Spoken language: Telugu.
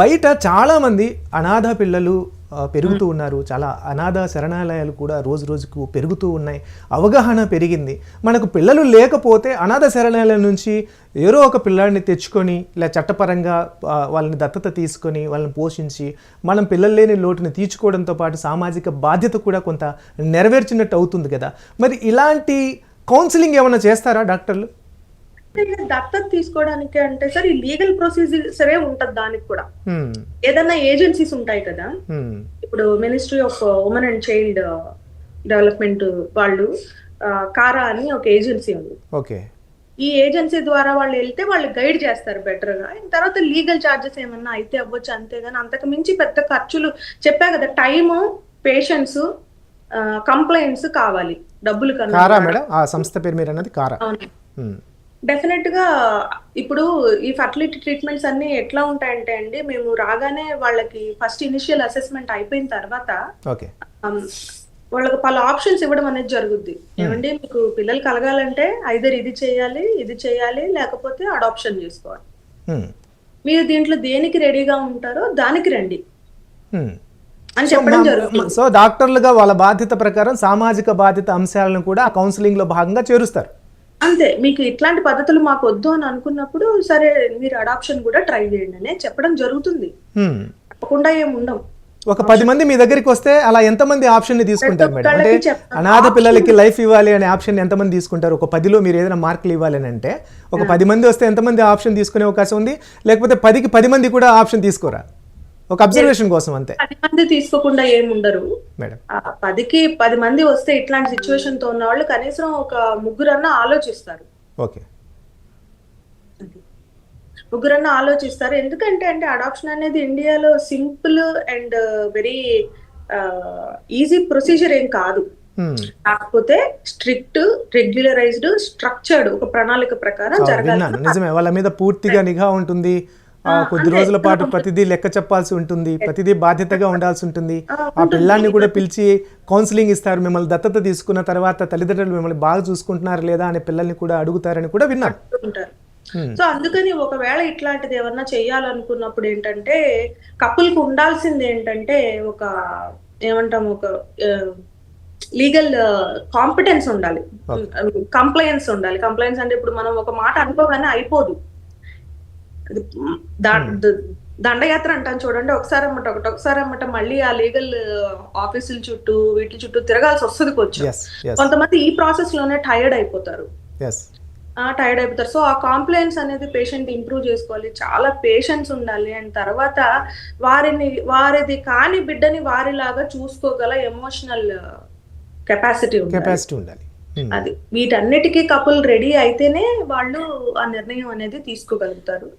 బయట చాలామంది అనాథ పిల్లలు పెరుగుతూ ఉన్నారు. చాలా అనాథ శరణాలయాలు కూడా రోజు రోజుకు పెరుగుతూ ఉన్నాయి. అవగాహన పెరిగింది. మనకు పిల్లలు లేకపోతే అనాథ శరణాలయం నుంచి ఏదో ఒక పిల్లాడిని తెచ్చుకొని ఇలా చట్టపరంగా వాళ్ళని దత్తత తీసుకొని వాళ్ళని పోషించి మనం పిల్లలు లేని లోటుని తీర్చుకోవడంతో పాటు సామాజిక బాధ్యత కూడా కొంత నెరవేర్చినట్టు అవుతుంది కదా. మరి ఇలాంటి కౌన్సిలింగ్ ఏమైనా చేస్తారా డాక్టర్లు? దత్తత తీసుకోవడానికి అంటే సార్ ఈ లీగల్ ప్రొసీజరే ఉంటది దానికి కూడా. ఏదన్నా ఏజెన్సీస్ ఉంటాయి కదా ఇప్పుడు ministry of women and child development వాళ్ళు కారా అని ఒక ఏజెన్సీ ఉంది. ఓకే. ఈ ఏజెన్సీ ద్వారా వాళ్ళు వెళ్తే వాళ్ళు గైడ్ చేస్తారు బెటర్గా తర్వాత లీగల్ చార్జెస్ ఏమన్నా అయితే అవ్వచ్చు అంతేగాని అంతకు మించి పెద్ద ఖర్చులు చెప్పా కదా టైము పేషెన్స్ కంప్లైంట్స్ కావాలి. డబ్బులు కన్నా కారా మేడం? ఆ సంస్థ పేరు మీరు అన్నది కారా డెఫినెట్గా ఇప్పుడు ఈ ఫర్టిలిటీ ట్రీట్మెంట్స్ అన్ని ఎట్లా ఉంటాయంటే అండి మేము రాగానే వాళ్ళకి ఫస్ట్ ఇనిషియల్ అసెస్మెంట్ అయిపోయిన తర్వాత um, వాళ్ళకి పలు ఆప్షన్స్ ఇవ్వడం అనేది జరుగుద్ది. ఏమండి మీకు పిల్లలు కలగాలంటే ఐదర్ ఇది చేయాలి ఇది చేయాలి లేకపోతే అడాప్షన్ చేసుకోవాలి. హ్మ్, మీరు దీంట్లో దేనికి రెడీగా ఉంటారో దానికి రండి. హ్మ్. అని చెప్పడం జరుగుతుంది. సో డాక్టర్లుగా వాళ్ళ బాధ్యత ప్రకారం సామాజిక బాధ్యత అంశాలను కూడా కౌన్సిలింగ్లో భాగంగా చేరుస్తారు. అంతే. మీకు ఇట్లాంటి పద్ధతులు మాకు వద్దు అని అనుకున్నప్పుడు సరే మీరు అడాప్షన్ కూడా ట్రై చేయండి అని చెప్పడం జరుగుతుంది. తప్పకుండా ఏం ఉండం ఒక పది మంది మీ దగ్గరికి వస్తే అలా ఎంతమంది ఆప్షన్ని తీసుకుంటారు మేడం? అంటే. అనాథ పిల్లలకి లైఫ్ ఇవ్వాలి అనే ఆప్షన్ ఎంతమంది తీసుకుంటారు? ఒక పదిలో మీరు ఏదైనా మార్కులు ఇవ్వాలి అని అంటే ఒక పది మంది వస్తే ఎంతమంది ఆప్షన్ తీసుకునే అవకాశం ఉంది? లేకపోతే పదికి పది మంది కూడా ఆప్షన్ తీసుకోరా? ఒక అబ్జర్వేషన్ కోసం అంతే. పది మంది తీసుకోకుండా ఏం ఉండరు. మేడం. ఆ పదికి పది మంది వస్తే ఇట్లాంటి సిచ్యువేషన్తో ఉన్న వాళ్ళు కనీసం ఒక ముగ్గురన్నా ఆలోచిస్తారు. ఓకే. ముగ్గురన్నా ఆలోచిస్తారు. ఎందుకంటే అంటే అడాప్షన్ అనేది ఇండియాలో simple and very easy procedure ఏం కాదు. కాకపోతే స్ట్రిక్ట్ రెగ్యులరైజ్డ్ స్ట్రక్చర్డ్ ఒక ప్రణాళిక ప్రకారం జరగాలి నిజమే. వాళ్ళ మీద పూర్తిగా నిఘా ఉంటుంది. కొద్ది రోజుల పాటు ప్రతిదీ లెక్క చెప్పాల్సి ఉంటుంది ప్రతిదీ బాధ్యతగా ఉండాల్సి ఉంటుంది. ఆ పిల్లాన్ని కూడా పిలిచి కౌన్సిలింగ్ ఇస్తారు. మిమ్మల్ని దత్తత తీసుకున్న తర్వాత తల్లిదండ్రులు మిమ్మల్ని బాగా చూసుకుంటున్నారు లేదా అనే పిల్లల్ని కూడా అడుగుతారని కూడా విన్నాను హ్మ్. సో అందుకని ఒకవేళ ఇట్లాంటిది ఏమన్నా చేయాలనుకున్నప్పుడు ఏంటంటే couple కు ఉండాల్సింది ఏంటంటే ఒక ఏమంటాం ఒక లీగల్ కాంపిటెన్స్ ఉండాలి. కంప్లైన్స్ ఉండాలి. కంప్లైన్స్ అంటే ఇప్పుడు మనం ఒక మాట అనుకోగానే అయిపోదు. దండయాత్ర అంటాం చూడండి. ఒకసారి అమ్మట ఒకటి ఒకసారి అమ్మట మళ్ళీ ఆ లీగల్ ఆఫీసుల చుట్టూ వీటి చుట్టూ తిరగాల్సి వస్తుంది కొంచెం. కొంతమంది ఈ ప్రాసెస్లోనే టైర్డ్ అయిపోతారు. టైర్డ్ అయిపోతారు. సో ఆ కాంప్లైన్స్ అనేది పేషెంట్ ఇంప్రూవ్ చేసుకోవాలి. చాలా పేషెన్స్ ఉండాలి. అండ్ తర్వాత వారిని వారిది కాని బిడ్డని వారిలాగా చూసుకోగల ఎమోషనల్ కెపాసిటీ ఉండాలి. కెపాసిటీ ఉండాలి. హ్మ్. అది. వీటన్నిటికీ కపుల్ రెడీ అయితేనే వాళ్ళు ఆ నిర్ణయం అనేది తీసుకోగలుగుతారు.